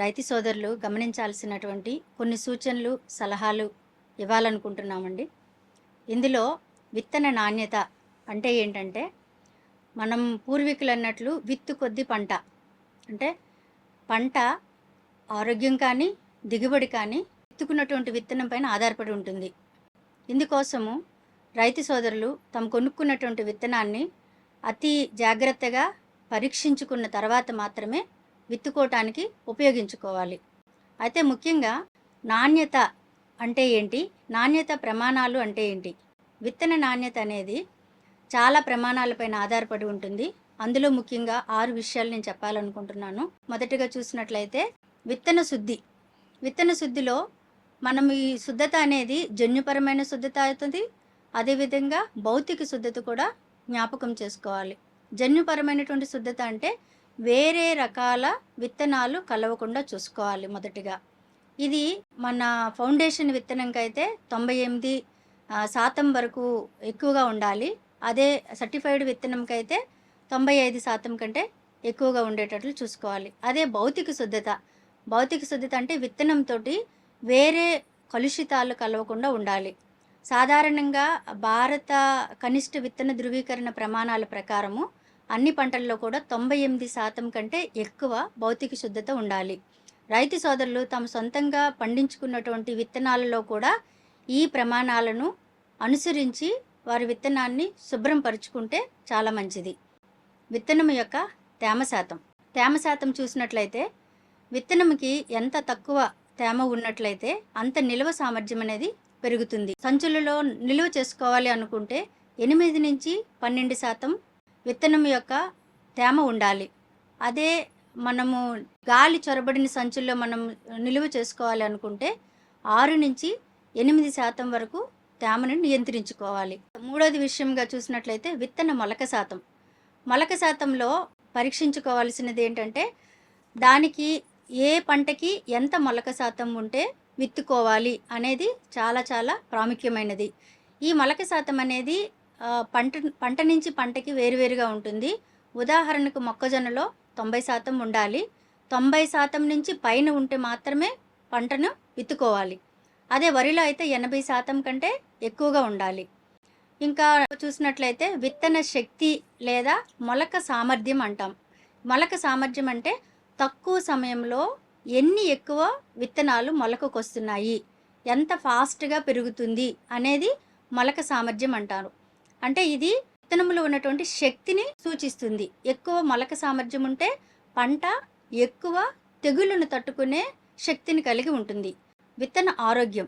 రైతు సోదరులు గమనించాల్సినటువంటి కొన్ని సూచనలు సలహాలు ఇవ్వాలనుకుంటున్నామండి. ఇందులో విత్తన నాణ్యత అంటే ఏంటంటే మనం పూర్వీకులు అన్నట్లు విత్తు కొద్ది పంట. అంటే పంట ఆరోగ్యం కానీ దిగుబడి కానీ విత్తుకున్నటువంటి విత్తనం పైన ఆధారపడి ఉంటుంది. ఇందుకోసము రైతు సోదరులు తమ కొనుక్కున్నటువంటి విత్తనాన్ని అతి జాగ్రత్తగా పరీక్షించుకున్న తర్వాత మాత్రమే విత్తుకోవటానికి ఉపయోగించుకోవాలి. అయితే ముఖ్యంగా నాణ్యత అంటే ఏంటి? నాణ్యత ప్రమాణాలు అంటే ఏంటి? విత్తన నాణ్యత అనేది చాలా ప్రమాణాలపైన ఆధారపడి ఉంటుంది. అందులో ముఖ్యంగా ఆరు విషయాలు నేను చెప్పాలనుకుంటున్నాను. మొదటిగా చూసినట్లయితే విత్తన శుద్ధి. విత్తన శుద్ధిలో మనం ఈ శుద్ధత అనేది జన్యుపరమైన శుద్ధత అవుతుంది. అదేవిధంగా భౌతిక శుద్ధత కూడా జ్ఞాపకం చేసుకోవాలి. జన్యుపరమైనటువంటి శుద్ధత అంటే వేరే రకాల విత్తనాలు కలవకుండా చూసుకోవాలి మొదటిగా. ఇది మన ఫౌండేషన్ విత్తనంకైతే తొంభై ఎనిమిది శాతం వరకు ఎక్కువగా ఉండాలి. అదే సర్టిఫైడ్ విత్తనంకైతే తొంభై ఐదు శాతం కంటే ఎక్కువగా ఉండేటట్లు చూసుకోవాలి. అదే భౌతిక శుద్ధత. భౌతిక శుద్ధత అంటే విత్తనంతో వేరే కలుషితాలు కలవకుండా ఉండాలి. సాధారణంగా భారత కనిష్ట విత్తన ధృవీకరణ ప్రమాణాల ప్రకారము అన్ని పంటల్లో కూడా తొంభై ఎనిమిది శాతం కంటే ఎక్కువ భౌతిక శుద్ధత ఉండాలి. రైతు సోదరులు తమ సొంతంగా పండించుకున్నటువంటి విత్తనాలలో కూడా ఈ ప్రమాణాలను అనుసరించి వారి విత్తనాన్ని శుభ్రం పరుచుకుంటే చాలా మంచిది. విత్తనం యొక్క తేమ శాతం. తేమ శాతం చూసినట్లయితే విత్తనంకి ఎంత తక్కువ తేమ ఉన్నట్లయితే అంత నిల్వ సామర్థ్యం అనేది పెరుగుతుంది. సంచులలో నిల్వ చేసుకోవాలి అనుకుంటే ఎనిమిది నుంచి పన్నెండు శాతం విత్తనం యొక్క తేమ ఉండాలి. అదే మనము గాలి చొరబడిన సంచుల్లో మనం నిలువ చేసుకోవాలి అనుకుంటే ఆరు నుంచి ఎనిమిది శాతం వరకు తేమను నియంత్రించుకోవాలి. మూడోది విషయంగా చూసినట్లయితే విత్తన మొలక శాతం. మొలక శాతంలో పరీక్షించుకోవాల్సినది ఏంటంటే దానికి ఏ పంటకి ఎంత మొలక శాతం ఉంటే విత్తుకోవాలి అనేది చాలా చాలా ప్రాముఖ్యమైనది. ఈ మొలక శాతం అనేది పంట పంట నుంచి పంటకి వేరువేరుగా ఉంటుంది. ఉదాహరణకు మొక్కజొన్నలో తొంభై శాతం ఉండాలి. తొంభై శాతం నుంచి పైన ఉంటే మాత్రమే పంటను విత్తుకోవాలి. అదే వరిలో అయితే ఎనభై శాతం కంటే ఎక్కువగా ఉండాలి. ఇంకా చూసినట్లయితే విత్తన శక్తి లేదా మొలక సామర్థ్యం అంటాం. మొలక సామర్థ్యం అంటే తక్కువ సమయంలో ఎన్ని ఎక్కువ విత్తనాలు మొలకకొస్తున్నాయి? ఎంత ఫాస్ట్గా పెరుగుతుంది? అనేది మొలక సామర్థ్యం అంటారు. అంటే ఇది విత్తనంలో ఉన్నటువంటి శక్తిని సూచిస్తుంది. ఎక్కువ మొలక సామర్థ్యం ఉంటే పంట ఎక్కువ తెగుళ్ళను తట్టుకునే శక్తిని కలిగి ఉంటుంది. విత్తన ఆరోగ్యం.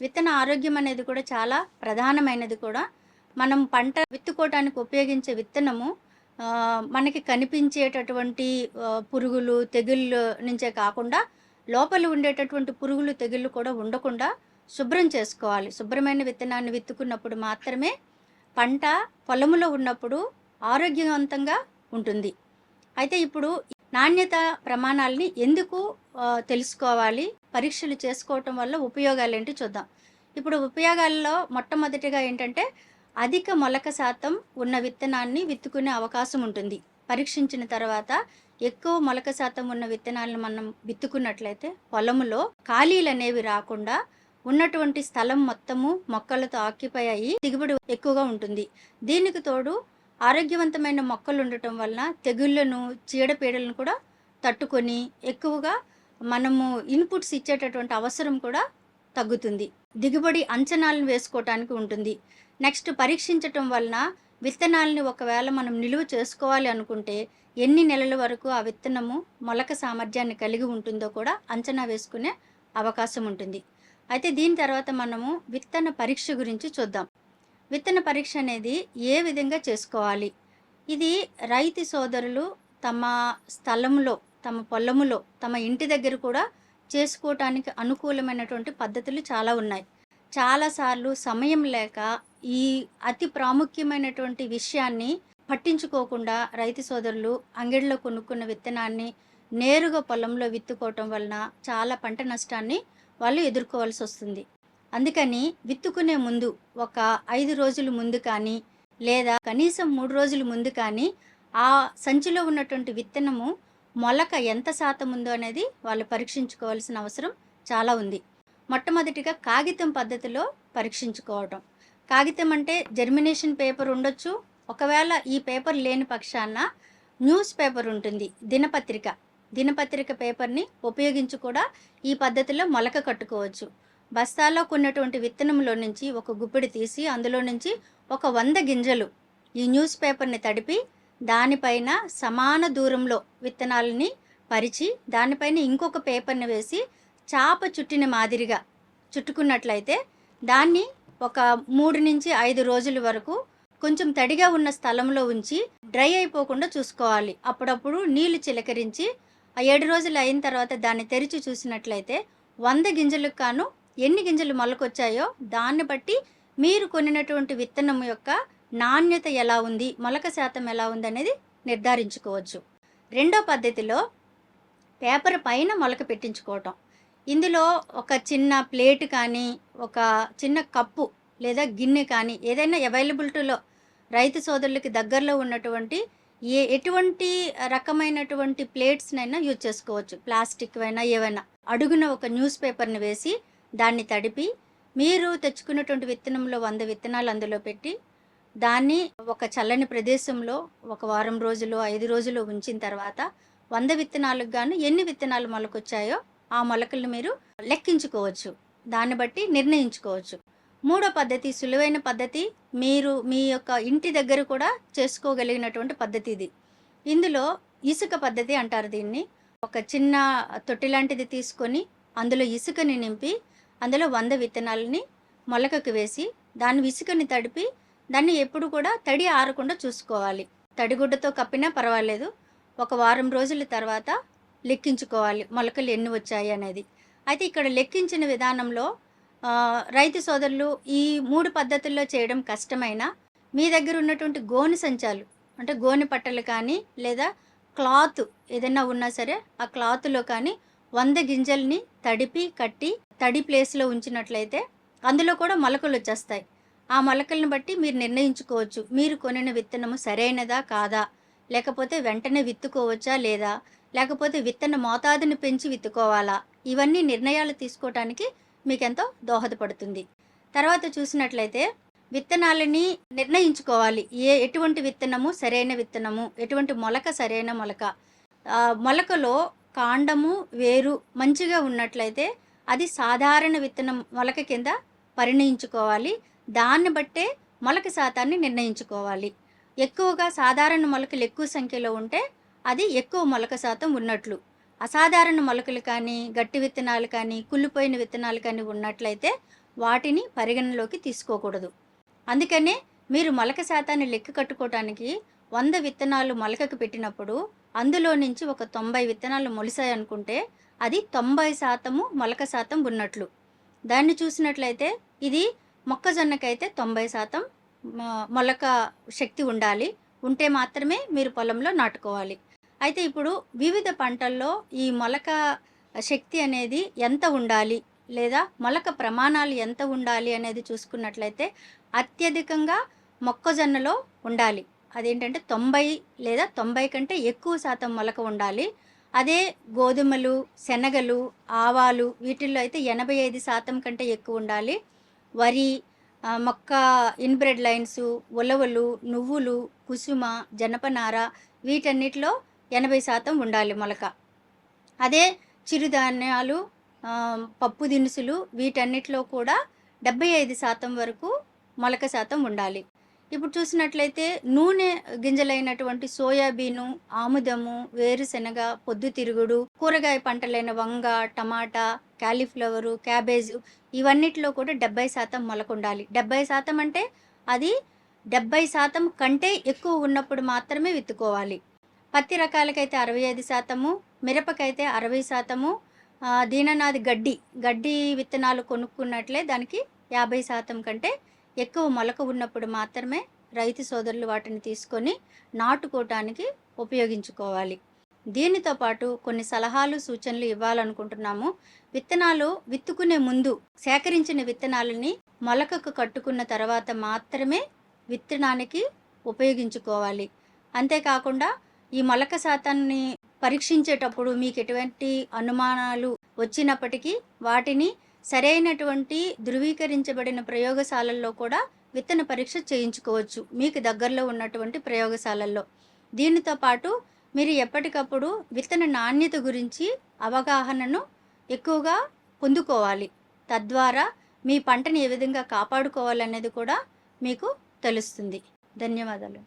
విత్తన ఆరోగ్యం అనేది కూడా చాలా ప్రధానమైనది కూడా. మనం పంట విత్తుకోవడానికి ఉపయోగించే విత్తనము మనకి కనిపించేటటువంటి పురుగులు తెగుళ్ళు నుంచే కాకుండా లోపల ఉండేటటువంటి పురుగులు తెగుళ్ళు కూడా ఉండకుండా శుభ్రం చేసుకోవాలి. శుభ్రమైన విత్తనాన్ని విత్తుకున్నప్పుడు మాత్రమే పంట పొలములో ఉన్నప్పుడు ఆరోగ్యవంతంగా ఉంటుంది. అయితే ఇప్పుడు నాణ్యత ప్రమాణాలని ఎందుకు తెలుసుకోవాలి? పరీక్షలు చేసుకోవటం వల్ల ఉపయోగాలు ఏంటి చూద్దాం. ఇప్పుడు ఉపయోగాల్లో మొట్టమొదటిగా ఏంటంటే అధిక మొలక శాతం ఉన్న విత్తనాన్ని విత్తుకునే అవకాశం ఉంటుంది. పరీక్షించిన తర్వాత ఎక్కువ మొలక శాతం ఉన్న విత్తనాలను మనం విత్తుకున్నట్లయితే పొలములో ఖాళీలు అనేవి రాకుండా ఉన్నటువంటి స్థలం మొత్తము మొక్కలతో ఆక్యుపై అయ్యి దిగుబడి ఎక్కువగా ఉంటుంది. దీనికి తోడు ఆరోగ్యవంతమైన మొక్కలు ఉండటం వలన తెగుళ్ళను చీడపీడలను కూడా తట్టుకొని ఎక్కువగా మనము ఇన్పుట్స్ ఇచ్చేటటువంటి అవసరం కూడా తగ్గుతుంది. దిగుబడి అంచనాలను వేసుకోవటానికి ఉంటుంది. నెక్స్ట్ పరీక్షించటం వలన విత్తనాలని ఒకవేళ మనం నిలువ చేసుకోవాలి అనుకుంటే ఎన్ని నెలల వరకు ఆ విత్తనము మొలక సామర్థ్యాన్ని కలిగి ఉంటుందో కూడా అంచనా వేసుకునే అవకాశం ఉంటుంది. అయితే దీని తర్వాత మనము విత్తన పరీక్ష గురించి చూద్దాం. విత్తన పరీక్ష అనేది ఏ విధంగా చేసుకోవాలి? ఇది రైతు సోదరులు తమ స్థలంలో తమ పొలములో తమ ఇంటి దగ్గర కూడా చేసుకోవటానికి అనుకూలమైనటువంటి పద్ధతులు చాలా ఉన్నాయి. చాలాసార్లు సమయం లేక ఈ అతి ప్రాముఖ్యమైనటువంటి విషయాన్ని పట్టించుకోకుండా రైతు సోదరులు అంగడిలో కొనుక్కున్న విత్తనాన్ని నేరుగా పొలంలో విత్తుకోవటం వలన చాలా పంట నష్టాన్ని వాళ్ళు ఎదుర్కోవాల్సి వస్తుంది. అందుకని విత్తుకునే ముందు ఒక ఐదు రోజుల ముందు కానీ లేదా కనీసం మూడు రోజుల ముందు కానీ ఆ సంచిలో ఉన్నటువంటి విత్తనము మొలక ఎంత శాతం ఉందో అనేది వాళ్ళు పరీక్షించుకోవాల్సిన అవసరం చాలా ఉంది. మొట్టమొదటిగా కాగితం పద్ధతిలో పరీక్షించుకోవటం. కాగితం అంటే జర్మినేషన్ పేపర్ ఉండొచ్చు. ఒకవేళ ఈ పేపర్ లేని పక్షాన న్యూస్ పేపర్ ఉంటుంది దినపత్రిక. దినపత్రిక పేపర్ని ఉపయోగించి కూడా ఈ పద్ధతిలో మొలక కట్టుకోవచ్చు. బస్తాలో కొన్నటువంటి విత్తనంలో నుంచి ఒక గుప్పిడి తీసి అందులో నుంచి ఒక వంద గింజలు ఈ న్యూస్ పేపర్ని తడిపి దానిపైన సమాన దూరంలో విత్తనాలని పరిచి దానిపైన ఇంకొక పేపర్ని వేసి చాప చుట్టిన మాదిరిగా చుట్టుకున్నట్లయితే దాన్ని ఒక మూడు నుంచి ఐదు రోజుల వరకు కొంచెం తడిగా ఉన్న స్థలంలో ఉంచి డ్రై అయిపోకుండా చూసుకోవాలి. అప్పుడప్పుడు నీళ్ళు చిలకరించి ఆ ఏడు రోజులు అయిన తర్వాత దాన్ని తెరిచి చూసినట్లయితే వంద గింజలకు కాను ఎన్ని గింజలు మొలకొచ్చాయో దాన్ని బట్టి మీరు కొనినటువంటి విత్తనం యొక్క నాణ్యత ఎలా ఉంది మొలక శాతం ఎలా ఉంది అనేది నిర్ధారించుకోవచ్చు. రెండో పద్ధతిలో పేపర్ పైన మొలక పెట్టించుకోవటం. ఇందులో ఒక చిన్న ప్లేట్ కానీ ఒక చిన్న కప్పు లేదా గిన్నె కానీ ఏదైనా అవైలబిలిటీలో రైతు సోదరులకి దగ్గరలో ఉన్నటువంటి ఏ ఎటువంటి రకమైనటువంటి ప్లేట్స్నైనా యూజ్ చేసుకోవచ్చు. ప్లాస్టిక్ అయినా ఏవైనా. అడుగున ఒక న్యూస్ పేపర్ని వేసి దాన్ని తడిపి మీరు తెచ్చుకున్నటువంటి విత్తనంలో వంద విత్తనాలు అందులో పెట్టి దాన్ని ఒక చల్లని ప్రదేశంలో ఒక వారం రోజులు ఐదు రోజులు ఉంచిన తర్వాత వంద విత్తనాలకు గాను ఎన్ని విత్తనాలు మొలకొచ్చాయో ఆ మొలకలు మీరు లెక్కించుకోవచ్చు. దాన్ని బట్టి నిర్ణయించుకోవచ్చు. మూడో పద్ధతి సులువైన పద్ధతి మీరు మీ యొక్క ఇంటి దగ్గర కూడా చేసుకోగలిగినటువంటి పద్ధతి ఇది. ఇందులో ఇసుక పద్ధతి అంటారు దీన్ని. ఒక చిన్న తొట్టి లాంటిది తీసుకొని అందులో ఇసుకని నింపి అందులో వంద విత్తనాలని మొలకకు వేసి దాని ఇసుకని తడిపి దాన్ని ఎప్పుడు కూడా తడి ఆరకుండా చూసుకోవాలి. తడిగుడ్డతో కప్పినా పర్వాలేదు. ఒక వారం రోజుల తర్వాత లెక్కించుకోవాలి. మొలకలు ఎన్ని వచ్చాయి అనేది. అయితే ఇక్కడ లెక్కించిన విధానంలో రైతు సోదరులు ఈ మూడు పద్ధతుల్లో చేయడం కష్టమైనా మీ దగ్గర ఉన్నటువంటి గోని సంచాలు అంటే గోని పట్టలు కానీ లేదా క్లాత్ ఏదైనా ఉన్నా సరే ఆ క్లాత్లో కానీ వంద గింజల్ని తడిపి కట్టి తడి ప్లేస్లో ఉంచినట్లయితే అందులో కూడా మొలకలు వచ్చేస్తాయి. ఆ మొలకలను బట్టి మీరు నిర్ణయించుకోవచ్చు. మీరు కొనిన విత్తనము సరైనదా కాదా? లేకపోతే వెంటనే విత్తుకోవచ్చా లేదా? లేకపోతే విత్తన మోతాదుని పెంచి విత్తుకోవాలా? ఇవన్నీ నిర్ణయాలు తీసుకోవటానికి మీకెంతో దోహదపడుతుంది. తర్వాత చూసినట్లయితే విత్తనాలని నిర్ణయించుకోవాలి. ఏ ఎటువంటి విత్తనము సరైన విత్తనము ఎటువంటి మొలక సరైన మొలక. మొలకలో కాండము వేరు మంచిగా ఉన్నట్లయితే అది సాధారణ విత్తనం మొలక కింద పరిణయించుకోవాలి. దాన్ని బట్టే మొలక శాతాన్ని నిర్ణయించుకోవాలి. ఎక్కువగా సాధారణ మొలకలు ఎక్కువ సంఖ్యలో ఉంటే అది ఎక్కువ మొలక శాతం ఉన్నట్లు. అసాధారణ మొలకలు కానీ గట్టి విత్తనాలు కానీ కుళ్ళిపోయిన విత్తనాలు కానీ ఉన్నట్లయితే వాటిని పరిగణలోకి తీసుకోకూడదు. అందుకనే మీరు మొలక శాతాన్ని లెక్క కట్టుకోవటానికి వంద విత్తనాలు మొలకకు పెట్టినప్పుడు అందులో నుంచి ఒక తొంభై విత్తనాలు మొలిసాయనుకుంటే అది తొంభై శాతము మొలక శాతం ఉన్నట్లు. దాన్ని చూసినట్లయితే ఇది మొక్కజొన్నకైతే తొంభై శాతం మొలక శక్తి ఉండాలి. ఉంటే మాత్రమే మీరు పొలంలో నాటుకోవాలి. అయితే ఇప్పుడు వివిధ పంటల్లో ఈ మొలక శక్తి అనేది ఎంత ఉండాలి? లేదా మొలక ప్రమాణాలు ఎంత ఉండాలి అనేది చూసుకున్నట్లయితే అత్యధికంగా మొక్కజొన్నలో ఉండాలి. అదేంటంటే తొంభై లేదా తొంభై కంటే ఎక్కువ శాతం మొలక ఉండాలి. అదే గోధుమలు శనగలు ఆవాలు వీటిల్లో అయితే ఎనభై ఐదు శాతం కంటే ఎక్కువ ఉండాలి. వరి మొక్క ఇన్బ్రెడ్ లైన్స్ ఉలవలు నువ్వులు కుసుమ జనపనార వీటన్నిటిలో ఎనభై శాతం ఉండాలి మొలక. అదే చిరుధాన్యాలు పప్పు దినుసులు వీటన్నిటిలో కూడా డెబ్బై ఐదు శాతం వరకు మొలక శాతం ఉండాలి. ఇప్పుడు చూసినట్లయితే నూనె గింజలైనటువంటి సోయాబీను ఆముదము వేరుశెనగ పొద్దుతిరుగుడు కూరగాయ పంటలైన వంగ టమాటా క్యాలీఫ్లవరు క్యాబేజ్ ఇవన్నిటిలో కూడా డెబ్బై శాతం మొలక ఉండాలి. డెబ్బై శాతం అంటే అది డెబ్బై శాతం కంటే ఎక్కువ ఉన్నప్పుడు మాత్రమే విత్తుకోవాలి. పత్తి రకాలకైతే అరవై ఐదు శాతము మిరపకైతే అరవై శాతము దీననాది గడ్డి గడ్డి విత్తనాలు కొనుక్కున్నట్లే దానికి యాభై శాతం కంటే ఎక్కువ మొలక ఉన్నప్పుడు మాత్రమే రైతు సోదరులు వాటిని తీసుకొని నాటుకోవటానికి ఉపయోగించుకోవాలి. దీనితో పాటు కొన్ని సలహాలు సూచనలు ఇవ్వాలనుకుంటున్నాము. విత్తనాలు విత్తుకునే ముందు సేకరించిన విత్తనాలని మొలకకు కట్టుకున్న తర్వాత మాత్రమే విత్తనానికి ఉపయోగించుకోవాలి. అంతేకాకుండా ఈ మొలక శాతాన్ని పరీక్షించేటప్పుడు మీకు ఎటువంటి అనుమానాలు వచ్చినప్పటికీ వాటిని సరైనటువంటి ధృవీకరించబడిన ప్రయోగశాలల్లో కూడా విత్తన పరీక్ష చేయించుకోవచ్చు మీకు దగ్గరలో ఉన్నటువంటి ప్రయోగశాలల్లో. దీనితో పాటు మీరు ఎప్పటికప్పుడు విత్తన నాణ్యత గురించి అవగాహనను ఎక్కువగా పొందుకోవాలి. తద్వారా మీ పంటని ఏ విధంగా కాపాడుకోవాలనేది కూడా మీకు తెలుస్తుంది. ధన్యవాదాలు.